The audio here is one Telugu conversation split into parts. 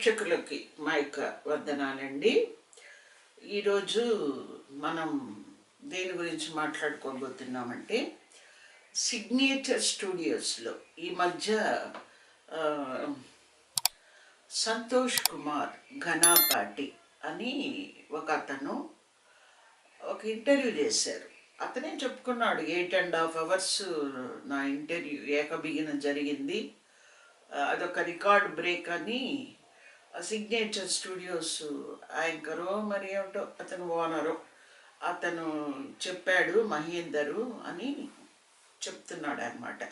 ప్రేక్షకులకి మా యొక్క వందనాలండి. ఈరోజు మనం దేని గురించి మాట్లాడుకోబోతున్నామంటే సిగ్నేచర్ స్టూడియోస్లో ఈ మధ్య సంతోష్ కుమార్ ఘనాపాటి అని ఒక అతను ఒక ఇంటర్వ్యూ చేశారు. అతనే చెప్పుకున్నాడు ఎయిట్ అండ్ హాఫ్ అవర్స్ నా ఇంటర్వ్యూ ఏకబిగిన జరిగింది. అదొక రికార్డ్ బ్రేక్ అని సిగ్నేచర్ స్టూడియోస్ యాంకరో మరి ఏమిటో అతను ఓనరు అతను చెప్పాడు మహేందరు అని చెప్తున్నాడు అనమాట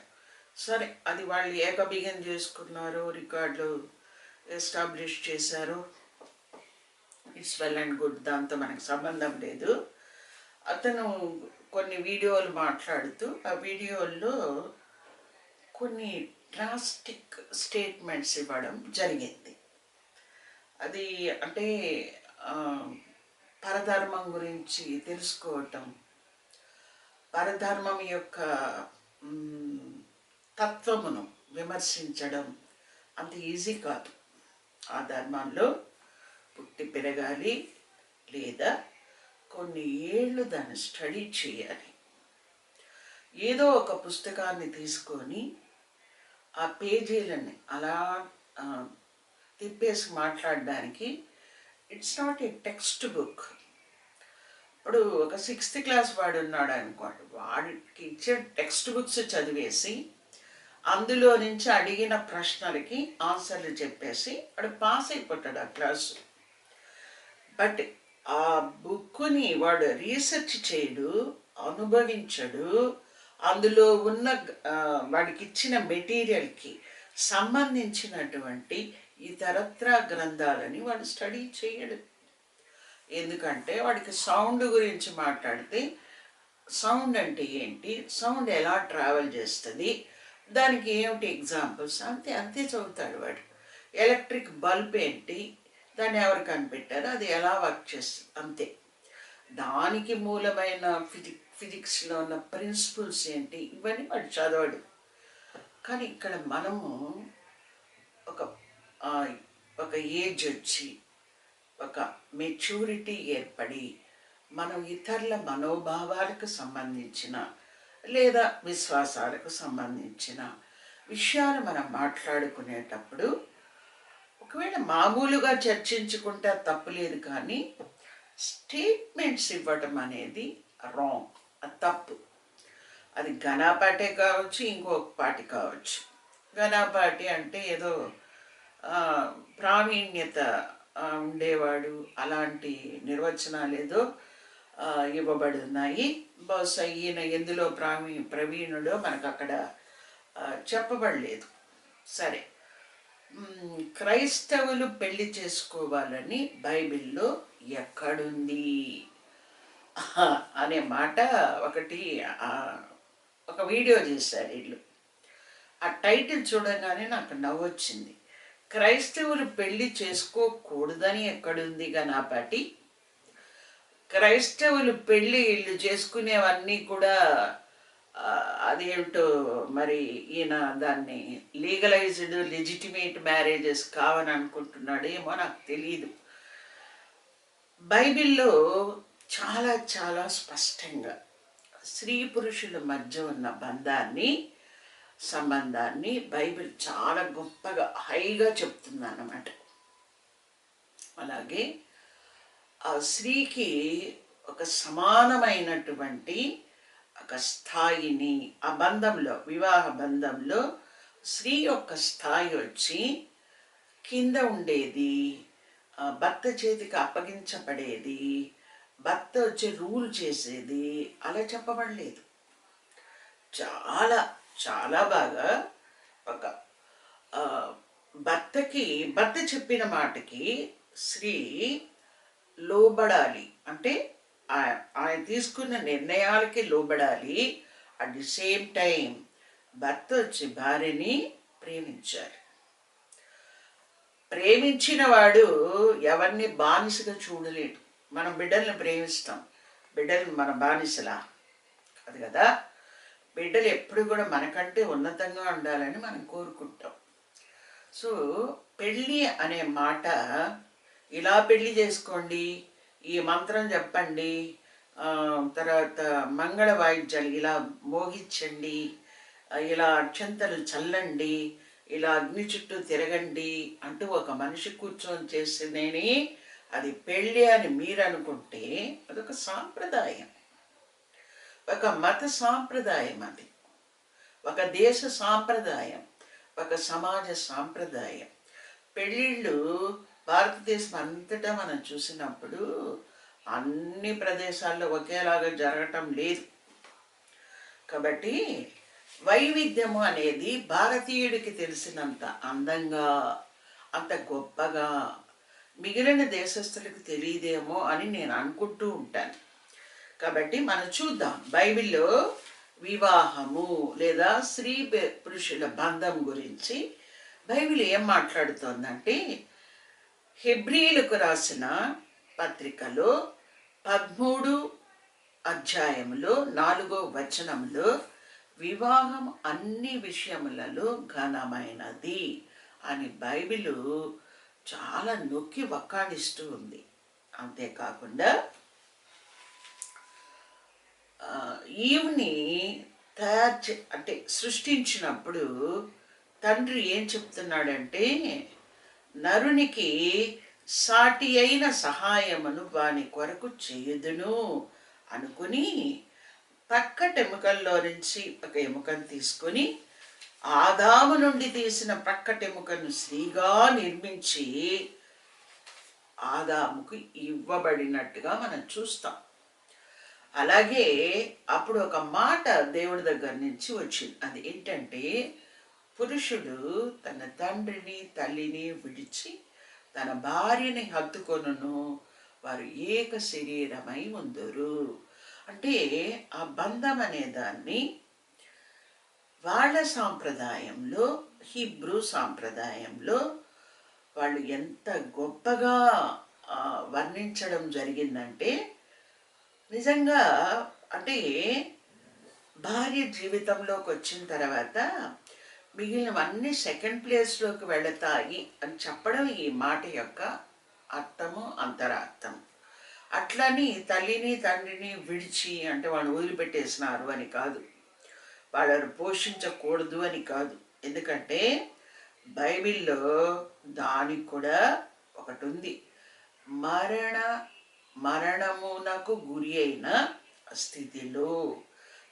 సరే అది వాళ్ళు ఏకబిగం చేసుకున్నారు రికార్డులు ఎస్టాబ్లిష్ చేశారు ఇట్స్ వెల్ అండ్ గుడ్ దాంతో మనకు సంబంధం లేదు. అతను కొన్ని వీడియోలు మాట్లాడుతూ ఆ వీడియోల్లో కొన్ని డ్రాస్టిక్ స్టేట్మెంట్స్ ఇవ్వడం జరిగింది. అది అంటే పరధర్మం గురించి తెలుసుకోవటం. పరధర్మం యొక్క తత్వమును విమర్శించడం అంత ఈజీ కాదు. ఆ ధర్మంలో పుట్టి పెరగాలి లేదా కొన్ని ఏళ్ళు దాన్ని స్టడీ చేయాలి. ఏదో ఒక పుస్తకాన్ని తీసుకొని ఆ పేజీలని అలా తిప్పేసి మాట్లాడడానికి it's not a text book ఇప్పుడు ఒక సిక్స్త్ క్లాస్ వాడు ఉన్నాడు అనుకోండి వాడికి ఇచ్చే టెక్స్ట్ బుక్స్ చదివేసి అందులో నుంచి అడిగిన ప్రశ్నలకి ఆన్సర్లు చెప్పేసి వాడు పాస్ అయిపోతాడు ఆ క్లాసు బట్ ఆ బుక్ని వాడు రీసెర్చ్ చేయడు అనుభవించడు అందులో ఉన్న వాడికి ఇచ్చిన మెటీరియల్కి సంబంధించినటువంటి ఇతరత్ర గ్రంథాలని వాడు స్టడీ చేయడు. ఎందుకంటే వాడికి సౌండ్ గురించి మాట్లాడితే సౌండ్ అంటే ఏంటి? సౌండ్ ఎలా ట్రావెల్ చేస్తుంది? దానికి ఏమిటి ఎగ్జాంపుల్స్ అంతే అంతే చదువుతాడు వాడు. ఎలక్ట్రిక్ బల్బ్ ఏంటి? దాన్ని ఎవరు కనిపెట్టారు? అది ఎలా వర్క్ చేస్తుంది? అంతే. దానికి మూలమైన ఫిజిక్ ఫిజిక్స్లో ఉన్న ప్రిన్సిపల్స్ ఏంటి? ఇవన్నీ వాడు చదవడు. కానీ ఇక్కడ మనము ఒక ఒక ఏజ్ వచ్చి ఒక మెచ్యూరిటీ ఏర్పడి మనం ఇతరుల మనోభావాలకు సంబంధించిన లేదా విశ్వాసాలకు సంబంధించిన విషయాలు మనం మాట్లాడుకునేటప్పుడు ఒకవేళ మామూలుగా చర్చించుకుంటే తప్పులేదు కానీ స్టేట్మెంట్స్ ఇవ్వటం అనేది రాంగ్ తప్పు. అది ఘనాపాటే కావచ్చు ఇంకొక పాటి కావచ్చు. ఘనాపాటి అంటే ఏదో ప్రావీణ్యత ఉండేవాడు. అలాంటి నిర్వచనాలు ఏదో ఇవ్వబడున్నాయి. ఇవ్వబడి ఉన్నాయి బహుశా ఈయన ఎందులో ప్రావీ ప్రవీణుడో మనకు అక్కడ చెప్పబడలేదు. సరే. క్రైస్తవులు పెళ్ళి చేసుకోవాలని బైబిల్లో ఎక్కడుంది? అనే మాట ఒకటి ఒక వీడియో చేశారు వీళ్ళు. ఆ టైటిల్ చూడగానే నాకు నవ్వొచ్చింది. క్రైస్తవులు పెళ్ళి చేసుకోకూడదని ఎక్కడుంది గనాపాటి క్రైస్తవులు పెళ్ళి వీళ్ళు చేసుకునేవన్నీ కూడా అదేమిటో మరి ఈయన దాన్ని లీగలైజ్డ్ లెజిటిమేట్ మ్యారేజెస్ కావని అనుకుంటున్నాడు ఏమో నాకు తెలియదు బైబిల్లో చాలా చాలా స్పష్టంగా స్త్రీ పురుషుల మధ్య ఉన్న బంధాన్ని సంబంధాన్ని బైబిల్ చాలా గొప్పగా హైగా చెప్తుంది అన్నమాట అలాగే ఆ స్త్రీకి ఒక సమానమైనటువంటి ఒక స్థాయిని ఆ బంధంలో వివాహ బంధంలో స్త్రీ యొక్క స్థాయి వచ్చి కింద ఉండేది భర్త చేతికి అప్పగించబడేది భర్త వచ్చి రూల్ చేసేది అలా చెప్పబడలేదు. చాలా చాలా బాగా ఒక భర్తకి భర్త చెప్పిన మాటకి స్త్రీ లోబడాలి. అంటే ఆయన తీసుకున్న నిర్ణయాలకి లోబడాలి. అట్ ది సేమ్ టైం భర్త వచ్చి భార్యని ప్రేమించాలి. ప్రేమించిన వాడు ఎవరిని బానిసగా చూడలేడు. మనం బిడ్డల్ని ప్రేమిస్తాం. బిడ్డలు మన బానిసలా. అది కదా? బిడ్డలు ఎప్పుడు కూడా మనకంటే ఉన్నతంగా ఉండాలని మనం కోరుకుంటాం. సో పెళ్ళి అనే మాట ఇలా పెళ్ళి చేసుకోండి ఈ మంత్రం చెప్పండి తర్వాత మంగళ వాయిద్యాలు ఇలా మోగించండి ఇలా అక్షంతలు చల్లండి ఇలా అగ్ని చుట్టూ తిరగండి అంటూ ఒక మనిషి కూర్చొని చేసినేని అది పెళ్ళి అని మీరు అనుకుంటే అదొక సాంప్రదాయం. ఒక మత సాంప్రదాయం అది. ఒక దేశ సాంప్రదాయం. ఒక సమాజ సాంప్రదాయం. పెళ్ళిళ్ళు భారతదేశం అంతటా మనం చూసినప్పుడు అన్ని ప్రదేశాల్లో ఒకేలాగా జరగటం లేదు. కాబట్టి వైవిధ్యము అనేది భారతీయుడికి తెలిసినంత అందంగా అంత గొప్పగా మిగిలిన దేశస్తులకు తెలియదేమో అని నేను అనుకుంటూ ఉంటాను. కాబట్టి మనం చూద్దాం. బైబిల్లో వివాహము లేదా స్త్రీ పురుషుల బంధం గురించి బైబిల్ ఏం మాట్లాడుతోందంటే హెబ్రిలకు రాసిన పత్రికలో పదమూడు అధ్యాయములో నాలుగో వచనంలో వివాహం అన్ని విషయములలో ఘనమైనది అని బైబిలు చాలా నొక్కి వక్కాడిస్తూ ఉంది. అంతేకాకుండా ఆ, ఈవ్ని తయారు చే అంటే సృష్టించినప్పుడు తండ్రి ఏం చెప్తున్నాడంటే నరునికి సాటి అయిన సహాయమును వాని కొరకు చేయదును అనుకుని ఎముకల్లో నుంచి ఒక ఎముకను తీసుకొని ఆదాము నుండి తీసిన ప్రక్కటెముకను స్త్రీగా నిర్మించి ఆదాముకు ఇవ్వబడినట్టుగా మనం చూస్తాం. అలాగే అప్పుడు ఒక మాట దేవుడి దగ్గర నుంచి వచ్చింది. అది ఏంటంటే పురుషుడు తన తండ్రిని తల్లిని విడిచి తన భార్యని హత్తుకొనును. వారు ఏక శరీరమై ఉందరు. అంటే ఆ బంధం అనే దాన్ని వాళ్ళ సాంప్రదాయంలో హిబ్రూ సాంప్రదాయంలో వాళ్ళు ఎంత గొప్పగా వర్ణించడం జరిగిందంటే నిజంగా అంటే భార్య జీవితంలోకి వచ్చిన తర్వాత మిగిలినవన్నీ సెకండ్ ప్లేస్లోకి వెళతాయి అని చెప్పడం ఈ మాట యొక్క అర్థము అంతరార్థం. అట్లని తల్లిని తండ్రిని విడిచి అంటే వాళ్ళు వదిలిపెట్టేసినారు అని కాదు. వాళ్ళను పోషించకూడదు అని కాదు. ఎందుకంటే బైబిల్లో దానికి కూడా ఒకటి ఉంది మరణ మరణమునకు గురి అయిన స్థితిలో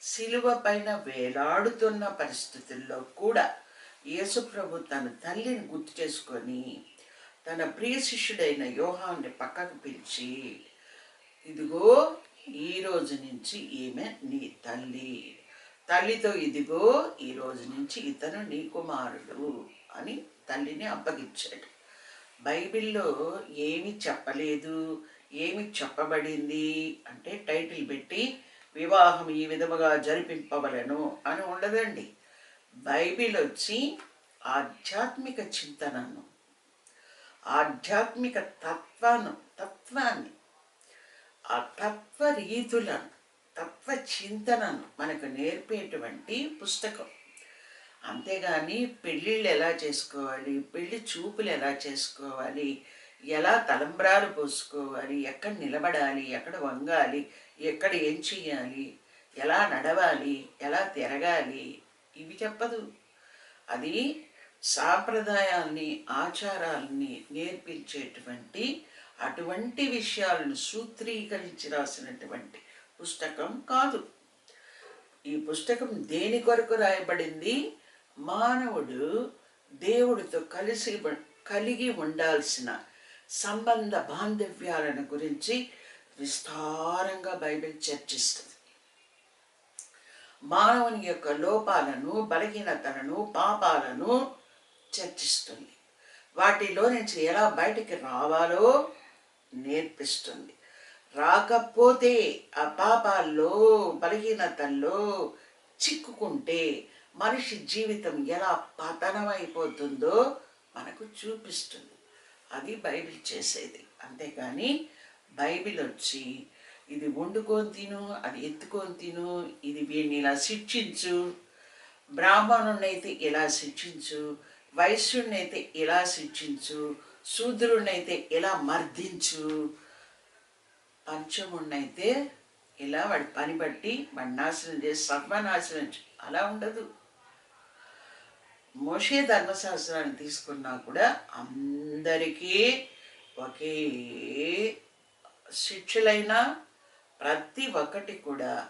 శిలువ పైన వేలాడుతున్న పరిస్థితుల్లో కూడా యేసుప్రభు తన తల్లిని గుర్తు చేసుకొని తన ప్రియ శిష్యుడైన యోహాన్ని పక్కకు పిలిచి ఇదిగో ఈ రోజు నుంచి ఈమె నీ తల్లి. తల్లితో ఇదిగో ఈ రోజు నుంచి ఇతను నీ కుమారుడు అని తల్లిని అప్పగించాడు. బైబిల్లో ఏమి చెప్పలేదు ఏమి చెప్పబడింది అంటే టైటిల్ పెట్టి వివాహం ఈ విధముగా జరిపింపవలను అని ఉండదండి. బైబిల్ వచ్చి ఆధ్యాత్మిక చింతనను ఆధ్యాత్మిక తత్వాను తత్వాన్ని ఆ తత్వ రీతులను తత్వ చింతనను మనకు నేర్పేటువంటి పుస్తకం. అంతేగాని పెళ్ళిళ్ళు ఎలా చేసుకోవాలి? పెళ్ళి చూపులు ఎలా చేసుకోవాలి? ఎలా తలంబ్రాలు పోసుకోవాలి? ఎక్కడ నిలబడాలి? ఎక్కడ వంగాలి? ఎక్కడ ఏం చెయ్యాలి? ఎలా నడవాలి? ఎలా తిరగాలి? ఇవి చెప్పదు. అది సాంప్రదాయాల్ని ఆచారాల్ని నేర్పించేటువంటి అటువంటి విషయాలను సూత్రీకరించి రాసినటువంటి పుస్తకం కాదు. ఈ పుస్తకం దేని కొరకు రాయబడింది? మానవుడు దేవుడితో కలిసి కలిగి ఉండాల్సిన సంబంధ బాంధవ్యాలను గురించి విస్తారంగా బైబిల్ చర్చిస్తుంది. మానవుని యొక్క లోపాలను బలహీనతలను పాపాలను చర్చిస్తుంది. వాటిలో నుంచి ఎలా బయటికి రావాలో నేర్పిస్తుంది. రాకపోతే ఆ పాపాల్లో బలహీనతల్లో చిక్కుకుంటే మనిషి జీవితం ఎలా పతనమైపోతుందో మనకు చూపిస్తుంది. అది బైబిల్ చేసేది. అంతేకాని బైబిల్ వచ్చి ఇది వండుకొని తిను అది ఎత్తుకొని తిను ఇది వీడిని ఇలా శిక్షించు బ్రాహ్మణుడినైతే ఇలా శిక్షించు వైశ్యుడినైతే ఇలా శిక్షించు శూద్రుడినైతే ఇలా మర్దించు పంచముడినైతే ఇలా వాడి పని బట్టి వాడి నాశనం చేసి సర్వనాశనం అలా ఉండదు. మోషే ధర్మశాస్త్రాన్ని తీసుకున్నా కూడా అందరికీ ఒకే శిక్షలైనా ప్రతి ఒక్కటి కూడా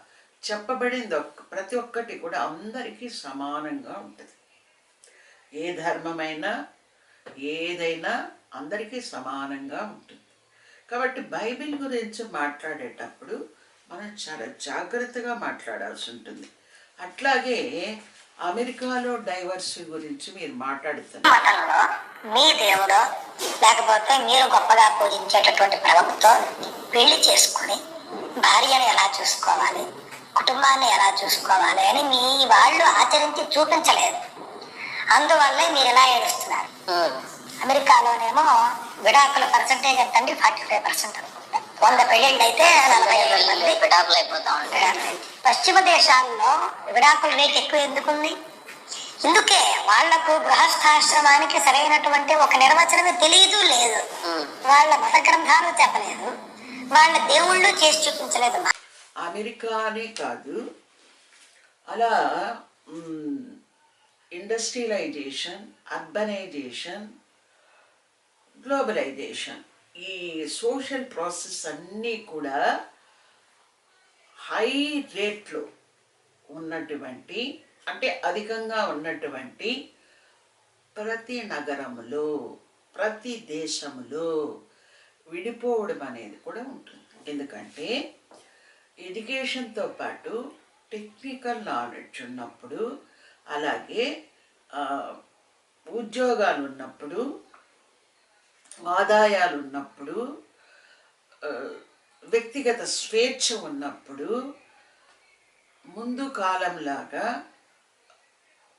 చెప్పబడింది ఒక్క ప్రతి ఒక్కటి కూడా అందరికీ సమానంగా ఉంటుంది. ఏ ధర్మమైనా ఏదైనా అందరికీ సమానంగా ఉంటుంది. కాబట్టి బైబిల్ గురించి మాట్లాడేటప్పుడు మనం చాలా జాగ్రత్తగా మాట్లాడాల్సి ఉంటుంది. అట్లాగే అమెరికాలో డైవర్సీ గురించి మీరు మాట్లాడుతున్నారు. మీ దేవుడో లేకపోతే మీరు గొప్పగా పూజించేటటువంటి ప్రవక్తో పెళ్ళి చేసుకుని భార్యను ఎలా చూసుకోవాలి కుటుంబాన్ని ఎలా చూసుకోవాలి అని మీ వాళ్ళు ఆచరించి చూపించలేదు. అందువల్లే మీరు ఎలా ఏడుస్తున్నారు. అమెరికాలోనేమో విడాకుల పర్సంటేజ్ ఎంతండి ఫార్టీ ఫైవ్ పర్సెంట్ వంద పెళ్ళిళ్ళు అయితే నలభై ఐదు మంది. విడాకులు అయిపోతా ఉంటాయి. పశ్చిమ దేశాల్లో విడాకుల రేట్ ఎక్కువ ఎందుకుంది? ఇందుకే వాళ్ళకు గృహస్థాశ్రమానికి సరైనటువంటి ఒక నిర్వచనమే తెలియదు లేదు. వాళ్ళ మత గ్రంథాలు చెప్పలేదు. వాళ్ళ దేవుళ్ళు చేసి చూపించలేదు. అమెరికా అనే కాదు. అలా ఇండస్ట్రియలైజేషన్ అర్బనైజేషన్ గ్లోబలైజేషన్ ఈ సోషల్ ప్రాసెస్ అన్నీ కూడా హై రేట్లో ఉన్నటువంటి అంటే అధికంగా ఉన్నటువంటి ప్రతి నగరములో ప్రతి దేశములో విడిపోవడం అనేది కూడా ఉంటుంది. ఎందుకంటే ఎడ్యుకేషన్తో పాటు టెక్నికల్ నాలెడ్జ్ ఉన్నప్పుడు అలాగే ఉద్యోగాలు ఉన్నప్పుడు ఆదాయాలు ఉన్నప్పుడు వ్యక్తిగత స్వేచ్ఛ ఉన్నప్పుడు ముందు కాలంలాగా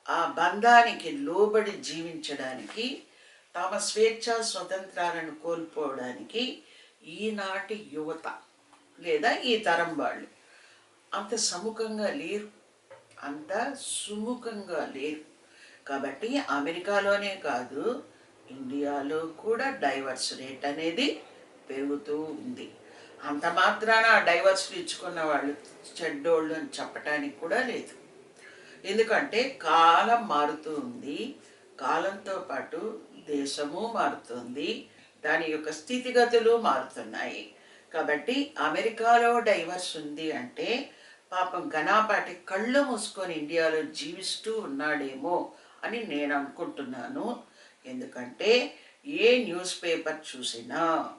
ఆ బంధానికి లోబడి జీవించడానికి తమ స్వేచ్ఛ స్వతంత్రాలను కోల్పోవడానికి ఈనాటి యువత లేదా ఈ తరం వాళ్ళు అంత సముఖంగా లేరు. అంత సుముఖంగా లేరు. కాబట్టి అమెరికాలోనే కాదు ఇండియాలో కూడా డైవర్స్ రేట్ అనేది పెరుగుతూ ఉంది. అంత మాత్రాన డైవర్స్ ఇచ్చుకున్న వాళ్ళు చెడ్డోళ్ళు అని చెప్పటానికి కూడా లేదు. ఎందుకంటే కాలం మారుతూ ఉంది. కాలంతో పాటు దేశము మారుతుంది. దాని యొక్క స్థితిగతులు మారుతున్నాయి. కాబట్టి అమెరికాలో డైవర్స్ ఉంది అంటే పాపం ఘనాపాటి కళ్ళు మూసుకొని ఇండియాలో జీవిస్తూ ఉన్నాడేమో అని నేను అనుకుంటున్నాను. ఎందుకంటే ఏ న్యూస్ పేపర్ చూసినా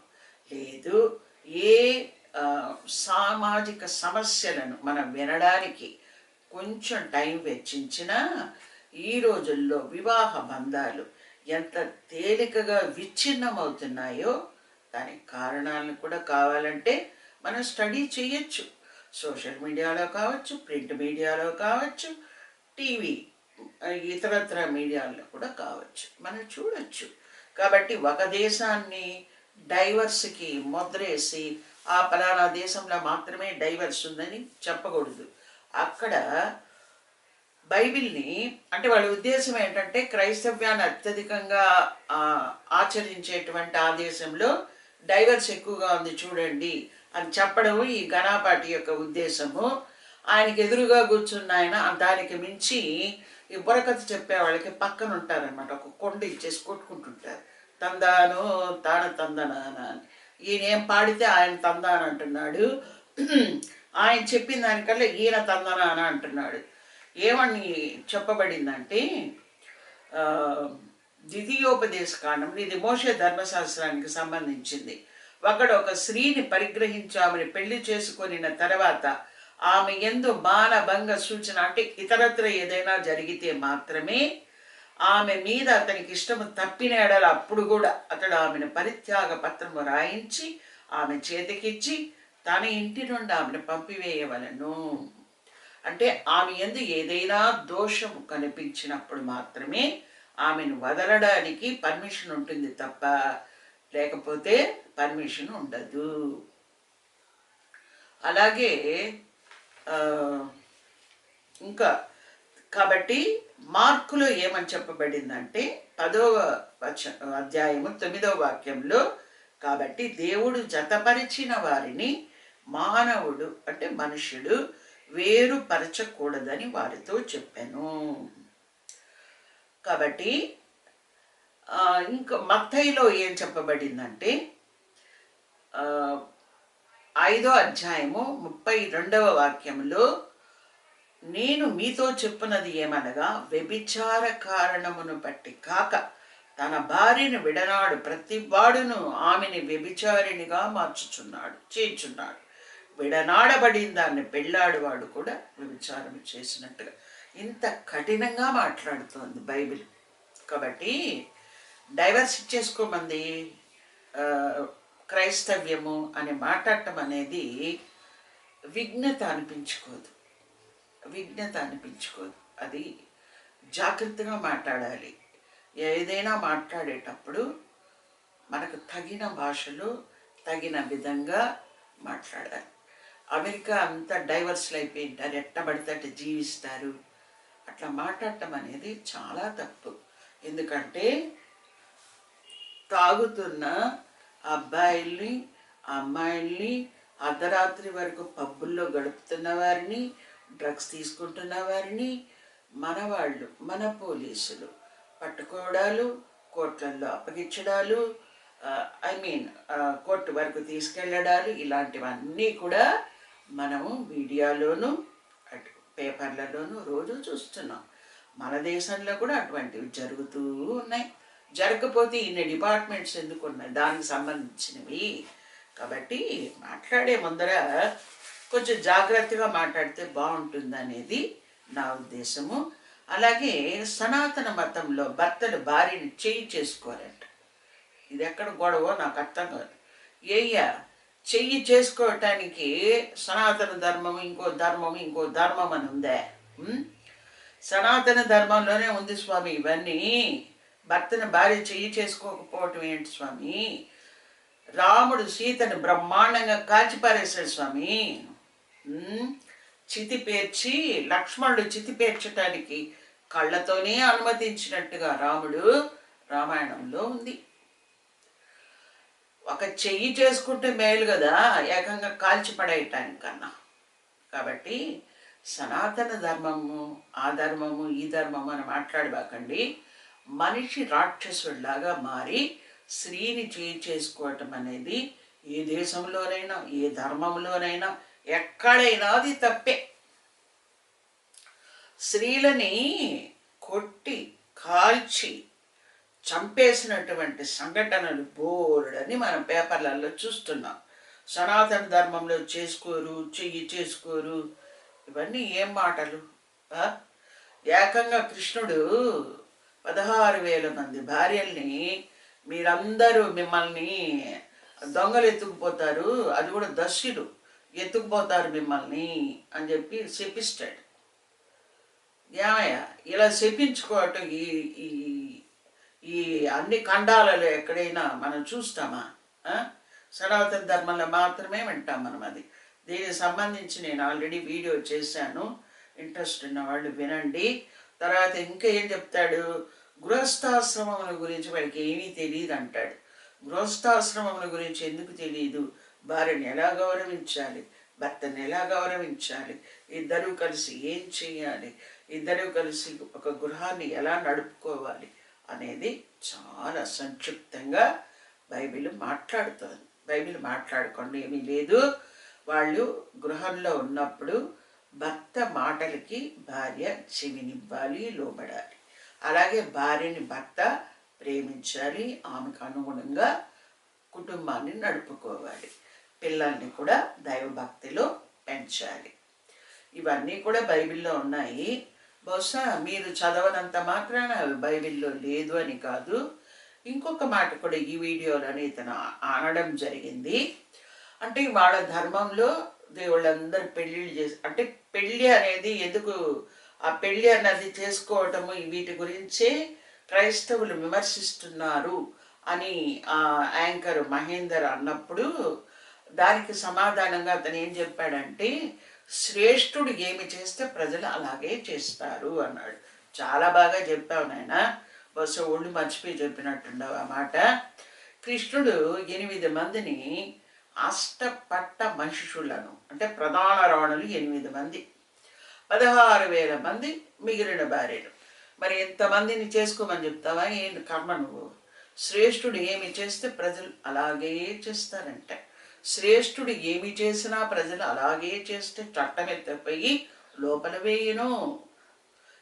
లేదు ఏ సామాజిక సమస్యలను మనం వినడానికి కొంచెం టైం వెచ్చించినా ఈ రోజుల్లో వివాహ బంధాలు ఎంత తేలికగా విచ్ఛిన్నమవుతున్నాయో దానికి కారణాలను కూడా కావాలంటే మనం స్టడీ చేయొచ్చు. సోషల్ మీడియాలో కావచ్చు ప్రింట్ మీడియాలో కావచ్చు టీవీ ఇతరత్ర మీడియాలో కూడా కావచ్చు. మనం చూడొచ్చు. కాబట్టి ఒక దేశాన్ని డైవర్స్కి ముద్రేసి ఆ పలానా దేశంలో మాత్రమే డైవర్స్ ఉందని చెప్పకూడదు. అక్కడ బైబిల్ని అంటే వాళ్ళ ఉద్దేశం ఏంటంటే క్రైస్తవ్యాన్ని అత్యధికంగా ఆచరించేటువంటి ఆ దేశంలో డైవర్స్ ఎక్కువగా ఉంది చూడండి అని చెప్పడం ఈ ఘనాపాటి యొక్క ఉద్దేశము. ఆయనకి ఎదురుగా కూర్చున్న ఆయన దానికి మించి ఈ బుర్రకథ చెప్పే వాళ్ళకి పక్కన ఉంటారనమాట ఒక కొండ ఇచ్చేసి కొట్టుకుంటుంటారు. తందాను తాన తందనాన అని. ఈయన ఏం పాడితే ఆయన తందాన అంటున్నాడు. ఆయన చెప్పిన దానికల్లా ఈయన తందనాన అంటున్నాడు. ఏమని చెప్పబడిందంటే ద్వితీయోపదేశ కాండం ఇది మోషే ధర్మశాస్త్రానికి సంబంధించింది. ఒకడు ఒక స్త్రీని పరిగ్రహించి పెళ్ళి చేసుకొనిన తర్వాత ఆమె ఎందు మానభంగ సూచన అంటే ఇతరత్ర ఏదైనా జరిగితే మాత్రమే ఆమె మీద అతనికి ఇష్టము తప్పిన ఎడల అప్పుడు కూడా అతడు ఆమెను పరిత్యాగ పత్రము రాయించి ఆమె చేతికిచ్చి తన ఇంటి నుండి ఆమెను పంపివేయవలను. అంటే ఆమె ఎందు ఏదైనా దోషం కనిపించినప్పుడు మాత్రమే ఆమెను వదలడానికి పర్మిషన్ ఉంటుంది తప్ప లేకపోతే పర్మిషన్ ఉండదు. అలాగే ఇంకా కాబట్టి మార్కులో ఏమని చెప్పబడిందంటే పదవ వచ అధ్యాయము తొమ్మిదవ వాక్యంలో కాబట్టి దేవుడు జతపరిచిన వారిని మానవుడు అంటే మనుషుడు వేరుపరచకూడదని వారితో చెప్పాను. కాబట్టి ఇంకా మత్తయిలో ఏం చెప్పబడిందంటే ఐదో అధ్యాయము ముప్పై రెండవ వాక్యంలో నేను మీతో చెప్పున్నది ఏమనగా వ్యభిచార కారణమును బట్టి కాక తన భార్యను విడనాడు ప్రతి వాడును ఆమెని వ్యభిచారిణిగా మార్చుచున్నాడు చేయుచున్నాడు. విడనాడబడిన దాన్ని పెళ్ళాడువాడు కూడా వ్యభిచారం చేసినట్టుగా. ఇంత కఠినంగా మాట్లాడుతోంది బైబిల్. కాబట్టి డైవర్స్ ఇచ్చేసుకోమంది. క్రైస్తవ్యము అని మాట్లాడటం అనేది విఘ్నత అనిపించుకోదు. విఘ్నత అనిపించుకోదు. అది జాగ్రత్తగా మాట్లాడాలి. ఏదైనా మాట్లాడేటప్పుడు మనకు తగిన భాషలో తగిన విధంగా మాట్లాడాలి. అమెరికా అంతా డైవర్స్లు అయిపోయింటారు. ఎట్టబడితే అట్ట జీవిస్తారు. అట్లా మాట్లాడటం అనేది చాలా తప్పు. ఎందుకంటే తాగుతున్న అబ్బాయిల్ని అమ్మాయిల్ని అర్ధరాత్రి వరకు పబ్బుల్లో గడుపుతున్న వారిని డ్రగ్స్ తీసుకుంటున్న వారిని మన వాళ్ళు మన పోలీసులు పట్టుకోవడాలు కోర్టులలో అప్పగించడాలు ఐ మీన్ కోర్టు వరకు తీసుకెళ్ళడాలు ఇలాంటివన్నీ కూడా మనము మీడియాలోను అటు పేపర్లలోనూ రోజు చూస్తున్నాం. మన దేశంలో కూడా అటువంటివి జరుగుతూ ఉన్నాయి. జరగకపోతే ఇన్ని డిపార్ట్మెంట్స్ ఎందుకు ఉన్నాయి దానికి సంబంధించినవి. కాబట్టి మాట్లాడే ముందర కొంచెం జాగ్రత్తగా మాట్లాడితే బాగుంటుంది అనేది నా ఉద్దేశము. అలాగే సనాతన మతంలో భర్తలు భార్యని చేయి చేసుకోరంట. ఇది ఎక్కడ గొడవ నాకు అర్థం కాదు. ఏయ్యా చెయ్యి చేసుకోవటానికి సనాతన ధర్మం ఇంకో ధర్మం ఇంకో ధర్మం అని ఉందే? సనాతన ధర్మంలోనే ఉంది స్వామి ఇవన్నీ. భర్తను భార్య చెయ్యి చేసుకోకపోవటం ఏంటి స్వామి? రాముడు సీతను బ్రహ్మాండంగా కాల్చిపారేశాడు స్వామి. చితి పేర్చి లక్ష్మణుడు చితి పేర్చటానికి కళ్ళతోనే అనుమతించినట్టుగా రాముడు రామాయణంలో ఉంది. ఒక చెయ్యి చేసుకుంటే మేలు కదా ఏకంగా కాల్చిపడేయటానికన్నా. కాబట్టి సనాతన ధర్మము ఆ ధర్మము ఈ ధర్మము అని మాట్లాడబాకండి. మనిషి రాక్షసుడిలాగా మారి స్త్రీని చేయి చేసుకోవటం అనేది ఏ దేశంలోనైనా ఏ ధర్మంలోనైనా ఎక్కడైనా అది తప్పే. స్త్రీలని కొట్టి కాల్చి చంపేసినటువంటి సంఘటనలు బోర్డని మనం పేపర్లలో చూస్తున్నాం. సనాతన ధర్మంలో చేసుకోరు చెయ్యి చేసుకోరు ఇవన్నీ ఏం మాటలు? ఏకంగా కృష్ణుడు పదహారు వేల మంది భార్యల్ని మీరందరూ మిమ్మల్ని దొంగలు ఎత్తుకుపోతారు. అది కూడా దస్యులు ఎత్తుకుపోతారు మిమ్మల్ని అని చెప్పి శపిస్తాడు. ఏమయ్య? ఇలా శపించుకోవటం ఈ ఈ ఈ అన్ని ఖండాలలో ఎక్కడైనా మనం చూస్తామా? సనాతన ధర్మంలో మాత్రమే వింటాం మనం అది. దీనికి సంబంధించి నేను ఆల్రెడీ వీడియో చేశాను. ఇంట్రెస్ట్ ఉన్న వాళ్ళు వినండి. తర్వాత ఇంకా ఏం చెప్తాడు? గృహస్థాశ్రమముల గురించి వాడికి ఏమీ తెలియదు అంటాడు. గృహస్థాశ్రమముల గురించి ఎందుకు తెలియదు భార్యను ఎలా గౌరవించాలి? భర్తని ఎలా గౌరవించాలి? ఇద్దరూ కలిసి ఏం చేయాలి ఇద్దరూ కలిసి ఒక గృహాన్ని ఎలా నడుపుకోవాలి? అనేది చాలా సంక్షిప్తంగా బైబిల్ మాట్లాడుతుంది. బైబిల్ మాట్లాడకుండా ఏమీ లేదు. వాళ్ళు గృహంలో ఉన్నప్పుడు భర్త మాటలకి భార్య చెవినివ్వాలి లోబడాలి. అలాగే భార్యని భర్త ప్రేమించాలి ఆమెకు అనుగుణంగా కుటుంబాన్ని నడుపుకోవాలి. పిల్లల్ని కూడా దైవభక్తిలో పెంచాలి. ఇవన్నీ కూడా బైబిల్లో ఉన్నాయి. బహుశా మీరు చదవనంత మాత్రాన అవి బైబిల్లో లేదు అని కాదు. ఇంకొక మాట కూడా ఈ వీడియోలోనే ఇతను అనడం జరిగింది. అంటే వాళ్ళ ధర్మంలో దేవుళ్ళందరూ పెళ్ళిళ్ళు చేసి అంటే పెళ్ళి అనేది ఎందుకు ఆ పెళ్ళి అన్నది చేసుకోవటము వీటి గురించే క్రైస్తవులు విమర్శిస్తున్నారు అని ఆ యాంకర్ మహేందర్ అన్నప్పుడు దానికి సమాధానంగా అతను ఏం చెప్పాడంటే శ్రేష్ఠుడు ఏమి చేస్తే ప్రజలు అలాగే చేస్తారు అన్నాడు. చాలా బాగా చెప్పావు నాయన. బస్సు ఒళ్ళు మర్చిపోయి చెప్పినట్టుండవు ఆ మాట. కృష్ణుడు ఎనిమిది మందిని అష్టపట్ట మహిషులను అంటే ప్రధాన రాణులు ఎనిమిది మంది. పదహారు వేల మంది మిగిలిన భార్యలు. మరి ఎంతమందిని చేసుకోమని చెప్తావా? ఏంటి? కర్మ నువ్వు. శ్రేష్ఠుడు ఏమి చేస్తే ప్రజలు అలాగే చేస్తారంట. శ్రేష్ఠుడు ఏమి చేసినా ప్రజలు అలాగే చేస్తే చట్టమెత్తపోయి లోపల వేయను.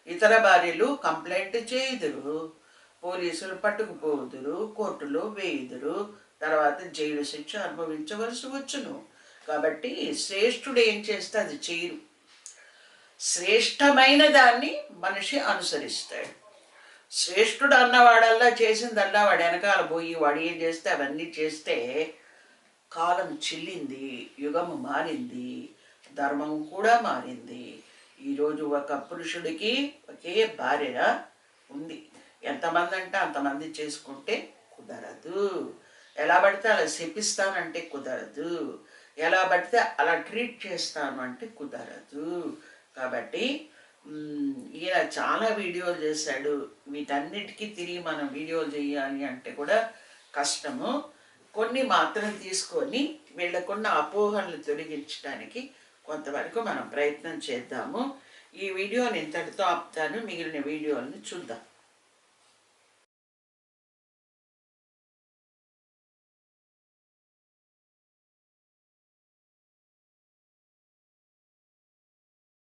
ఇతర భార్యలు కంప్లైంట్ చేయుదురు. పోలీసులు పట్టుకుపోదురు కోర్టులో వేయుదురు. తర్వాత జైలు శిక్ష అనుభవించవలసి వచ్చును కాబట్టి శ్రేష్ఠుడు ఏం చేస్తే అది చేయరు. శ్రేష్టమైన దాన్ని మనిషి అనుసరిస్తాడు. శ్రేష్ఠుడు అన్నవాడల్లా చేసిందల్లా వాడు వెనకాల పోయి వాడు ఏం చేస్తే అవన్నీ చేస్తే కాలం చిల్లింది యుగము మారింది ధర్మం కూడా మారింది. ఈరోజు ఒక పురుషుడికి ఒకే భార్య ఉంది. ఎంతమంది అంటే అంతమంది చేసుకుంటే కుదరదు. ఎలా పడితే అలా శపిస్తానంటే కుదరదు. ఎలా పడితే అలా ట్రీట్ చేస్తాను అంటే కుదరదు. కాబట్టి ఈయన చాలా వీడియోలు చేశాడు. వీటన్నిటికీ తిరిగి మనం వీడియోలు చేయాలి అంటే కూడా కష్టము. కొన్ని మాత్రం తీసుకొని వీళ్ళకున్న అపోహలను తొలగించడానికి కొంతవరకు మనం ప్రయత్నం చేద్దాము. ఈ వీడియోని ఇంతటితో ఆపుతాను. మిగిలిన వీడియోలను చూద్దాం.